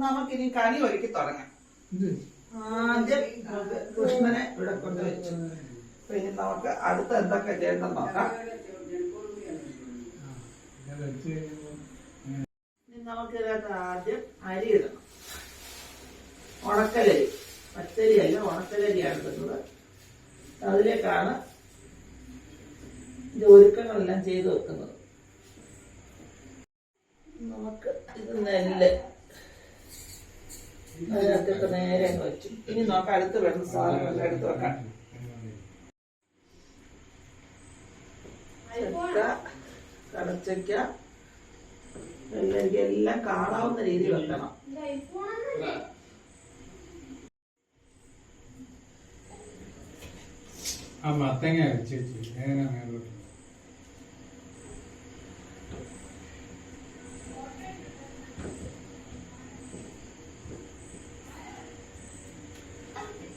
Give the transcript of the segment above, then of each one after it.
നമുക്കിനി കണി ഒരുക്കി തുടങ്ങാം. ആദ്യം നമുക്ക് കൃഷ്ണനെ ഇവിടെ കൊണ്ടുവച്ചു. വെച്ചു ഇനി നമുക്ക് അടുത്ത എന്തൊക്കെ ചെയ്യണമെന്ന് നോക്കാം. ഇനി നമുക്ക് ഇതിനകത്ത് ആദ്യം അരി ഇടണം. ഉണക്കലരി. പച്ചരി അല്ല ഉണക്കലരിയാണ് ഇടുന്നത്. അതിലേക്കാണ് ഇത് ഒരുക്കങ്ങളെല്ലാം ചെയ്തു വെക്കുന്നത്. നമുക്ക് ഇത് നെല്ല് അതിനകത്തിട്ട് നേരെ അങ്ങ് വെച്ചു. ഇനി നോക്കാം അടുത്ത് വേണ്ട സാധനങ്ങളെല്ലാം എടുത്ത് വെക്കാം. കടച്ചയ്ക്ക കടച്ചക്ക എല്ലാം കാണാവുന്ന രീതിയിൽ വെക്കണം. ആ മത്തങ്ങ ചേച്ചി നേരെ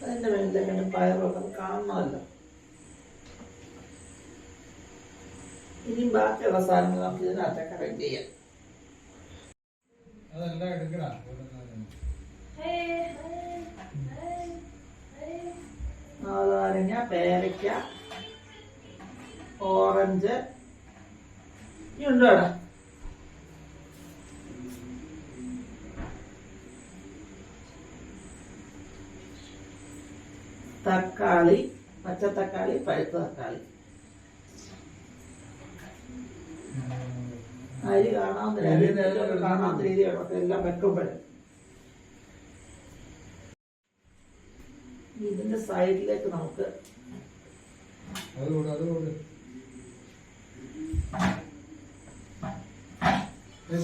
വെള്ളം ഇങ്ങനെ പയറൊക്കെ കാണണമല്ലോ. ഇനി ബാക്കിയുള്ള സാധനങ്ങൾ നമുക്ക് ഇതിനകത്തൊക്കെ റെഡി ചെയ്യാം. അതെല്ലാം എടുക്കടാ നാരങ്ങ പേരയ്ക്ക ഓറഞ്ച്. ഇനി ഉണ്ടോ തക്കാളി പച്ച തക്കാളി. പഴുത്ത തക്കാളി അരി കാണാവുന്ന രീതി കാണാവുന്ന രീതിയാണ് എല്ലാം വെക്കുമ്പോഴും. ഇതിന്റെ സൈഡിലേക്ക് നമുക്ക്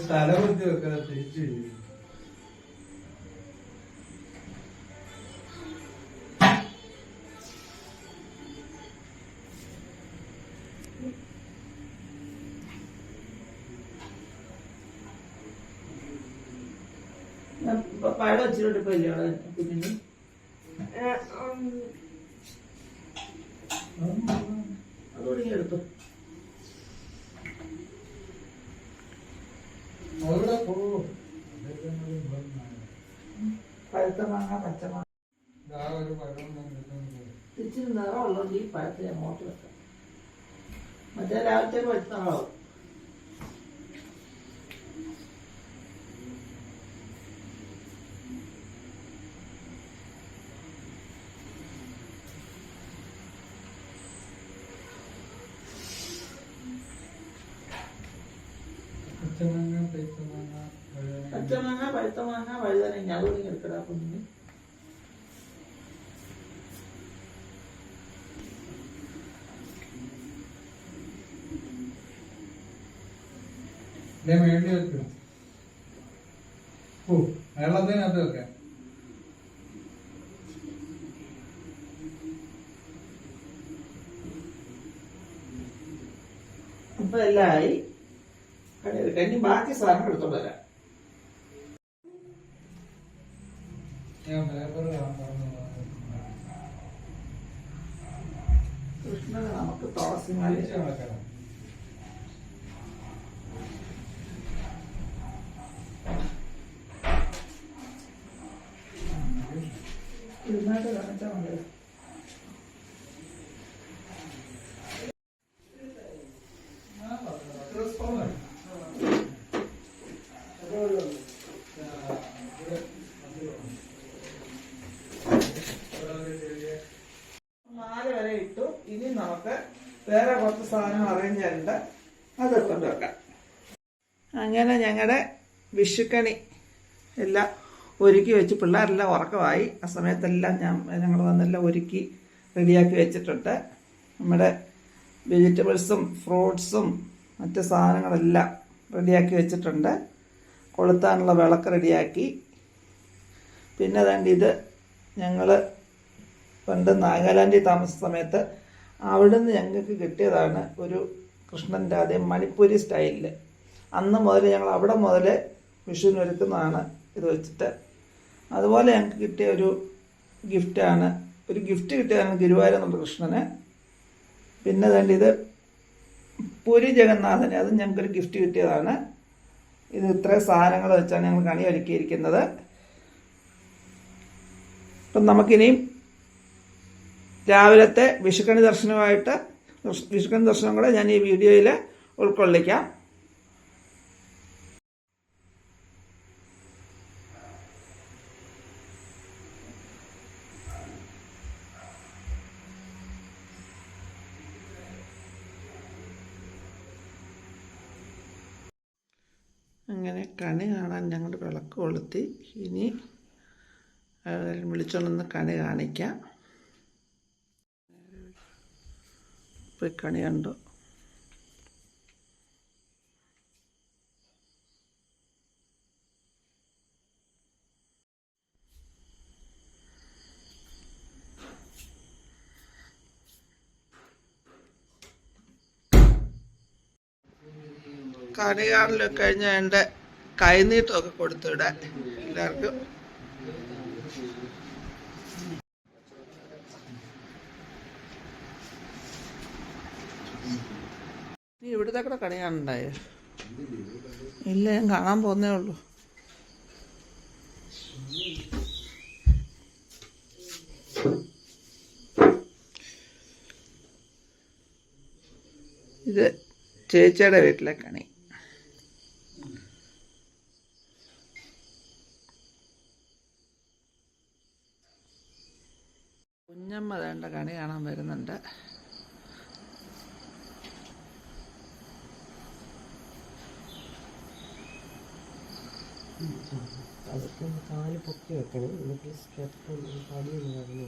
തല വൃത്തി വെക്കാതെ തിരിച്ചു പഴം വെച്ചിട്ടുണ്ട് ഇപ്പൊ ഇല്ലേ അവിടെ? കുഞ്ഞിന്? എടുത്തു. പഴുത്ത മാങ്ങ പച്ച മാങ്ങ. നിറമുള്ളതുകൊണ്ട് ഈ പഴത്തെ അങ്ങോട്ട് വെക്കാം. മറ്റേ രാവിലത്തേക്ക് പച്ചമാങ്ങ പൈത്തമാങ്ങ പച്ചമാങ്ങ പഴുത്ത മാങ്ങ വഴുതനങ്ങ അതുകൂടി ഇങ്ങ് എടുക്കടാ കുഞ്ഞിന് വേണ്ടി വെക്കും. ഓ വെള്ളത്തിനകത്ത് വെക്കാം. ഇപ്പൊ എല്ലാം ആയി കട എടുക്കാം ഇനി ബാക്കി സാധനം എടുത്തോണ്ട് വരാം കൃഷ്ണന് നമുക്ക് തുളസി മാല ഇരുന്നായിട്ട് കാണിച്ചാൽ മതി നാല് വരെ ഇട്ടു. ഇനി നമുക്ക് വേറെ കുറച്ച് സാധനം അറേഞ്ച് ചെയ്യാനുണ്ട്. അത് കൊണ്ടുവെക്കാം അങ്ങനെ ഞങ്ങളുടെ വിഷുക്കണി എല്ലാം ഒരുക്കി വെച്ച് പിള്ളേരെല്ലാം ഉറക്കമായി. ആ സമയത്തെല്ലാം ഞാൻ ഞങ്ങൾ വന്നെല്ലാം ഒരുക്കി റെഡിയാക്കി വെച്ചിട്ടുണ്ട്. നമ്മുടെ വെജിറ്റബിൾസും ഫ്രൂട്ട്സും മറ്റ് സാധനങ്ങളെല്ലാം റെഡിയാക്കി വെച്ചിട്ടുണ്ട്. കൊളുത്താനുള്ള വിളക്ക് റെഡിയാക്കി. പിന്നെ അതുകൊണ്ട് ഇത് ഞങ്ങൾ പണ്ട് നാഗാലാൻഡിൽ താമസ സമയത്ത് അവിടുന്ന് ഞങ്ങൾക്ക് കിട്ടിയതാണ് ഒരു കൃഷ്ണന്റെ അതേ മണിപ്പൂരി സ്റ്റൈലിൽ അന്ന് മുതൽ ഞങ്ങൾ അവിടെ മുതൽ വിഷുവിന് ഒരുക്കുന്നതാണ് ഇത് വെച്ചിട്ട്. അതുപോലെ ഞങ്ങൾക്ക് കിട്ടിയ ഒരു ഗിഫ്റ്റാണ് ഒരു ഗിഫ്റ്റ് കിട്ടിയതാണ് ഗുരുവായൂർ എന്നുള്ള കൃഷ്ണന്. പിന്നെ തേണ്ടി ഇത് പുരി ജഗന്നാഥന് അതും ഞങ്ങൾക്കൊരു ഗിഫ്റ്റ് കിട്ടിയതാണ്. ഇത് ഇത്രയും സാധനങ്ങൾ വെച്ചാണ് ഞങ്ങൾ കണി ഒരുക്കിയിരിക്കുന്നത്. അപ്പം നമുക്കിനിയും രാവിലത്തെ വിഷുക്കണി ദർശനമായിട്ട് വിഷുക്കണി ദർശനം കൂടെ ഞാൻ ഈ വീഡിയോയിൽ ഉൾക്കൊള്ളിക്കാം. അങ്ങനെ കണി കാണാൻ ഞങ്ങൾ വിളക്ക് കൊളുത്തി. ഇനി വിളിച്ചോണ്ടെന്ന് കണി കാണിക്കാം. പോയി കണി കണ്ടു? കണി കാണലൊക്കെ കഴിഞ്ഞ എന്റെ കൈനീട്ടമൊക്കെ കൊടുത്തുവിടാൻ എല്ലാവർക്കും നീ ഇവിടുത്തെ കൂടെ കണി ഇല്ല ഞാൻ കാണാൻ പോന്നേ ഉള്ളൂ. ഇത് ചേച്ചിയുടെ വീട്ടിലെ കണി. കുഞ്ഞമ്മ കണി കാണാൻ വരുന്നുണ്ട്. അതൊക്കെ ഒന്ന് കാൽ പൊക്കി വെക്കണം. എന്നിട്ട് സ്റ്റെപ്പ് പടിയൊന്നും നടന്നു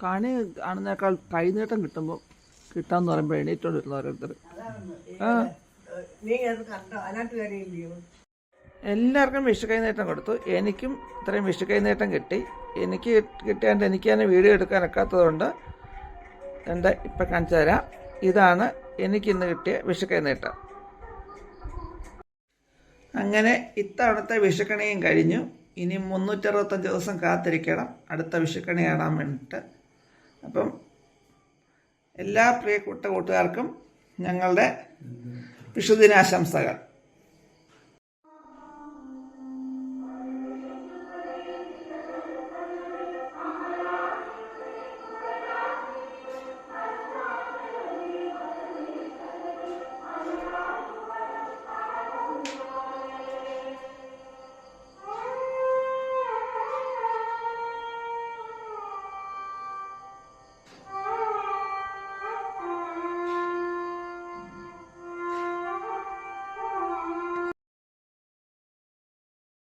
കണി കാണുന്നേക്കാൾ കൈനീട്ടം കിട്ടുമ്പോൾ കിട്ടാന്ന് പറയുമ്പോൾ എണീറ്റോണ്ടിരുന്നു ഓരോരുത്തർ. ആ. നീ അത് കണ്ടോ അതിനകത്ത് കയറിയില്ലയോ എല്ലാവർക്കും വിഷു കൈനീട്ടം കൊടുത്തു. എനിക്കും ഇത്രയും വിഷു കൈനീട്ടം കിട്ടി. എനിക്ക് കിട്ടിയാണ്ട് എനിക്ക് തന്നെ വീഡിയോ എടുക്കാൻ ഒക്കാത്തതുകൊണ്ട് എന്റെ ഇപ്പം കാണിച്ചു തരാം. ഇതാണ് എനിക്കിന്ന് കിട്ടിയ വിഷു കൈനീട്ടം. അങ്ങനെ ഇത്തവണത്തെ വിഷുക്കണിയും കഴിഞ്ഞു. ഇനി മുന്നൂറ്ററുപത്തഞ്ച് ദിവസം കാത്തിരിക്കണം. അടുത്ത വിഷുക്കണി കാണാൻ വേണ്ടിയിട്ട്. അപ്പം എല്ലാ പ്രിയ കൂട്ട കൂട്ടുകാർക്കും ഞങ്ങളുടെ വിഷുദിനാശംസകൾ.